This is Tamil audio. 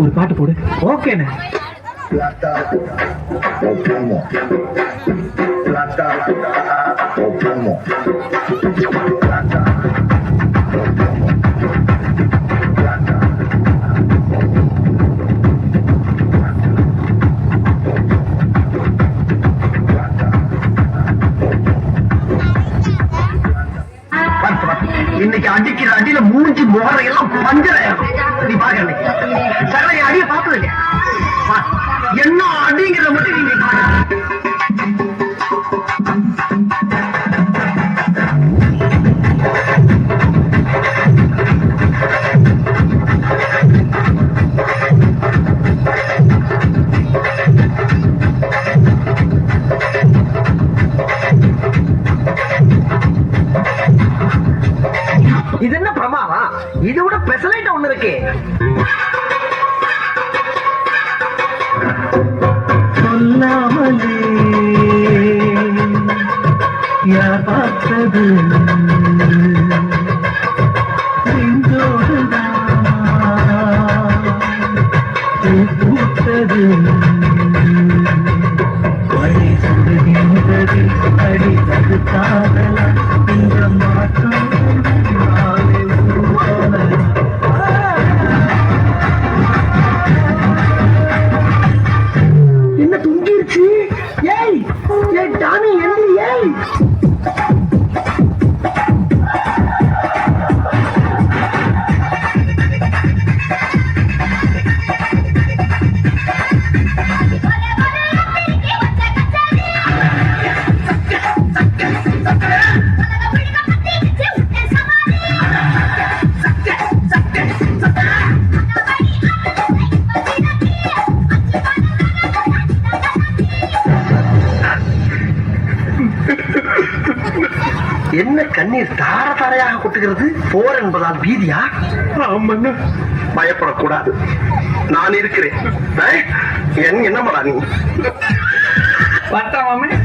ஒரு பாட்டு போடு ஓகேண்ணே plata, o plomo, plata, இன்னைக்கு அடிக்கிற அடியில மூஞ்சி முகரை எல்லாம் பஞ்சராயிரும் இது என்ன பிரமாவா இது விட பெசலைட் ஒண்ணு இருக்கு. சொல்லாமலே யார் பார்த்தது? அடி அது என்ன கண்ணீர் தார தாரையாக கொட்டுகிறது? போர் என்பதால் பீதியா? ஆமண்ணா. பயப்படக்கூடாது. நான் இருக்கிறேன். ஏய், என் என்னமாடா நீ? பார்த்தா மாமே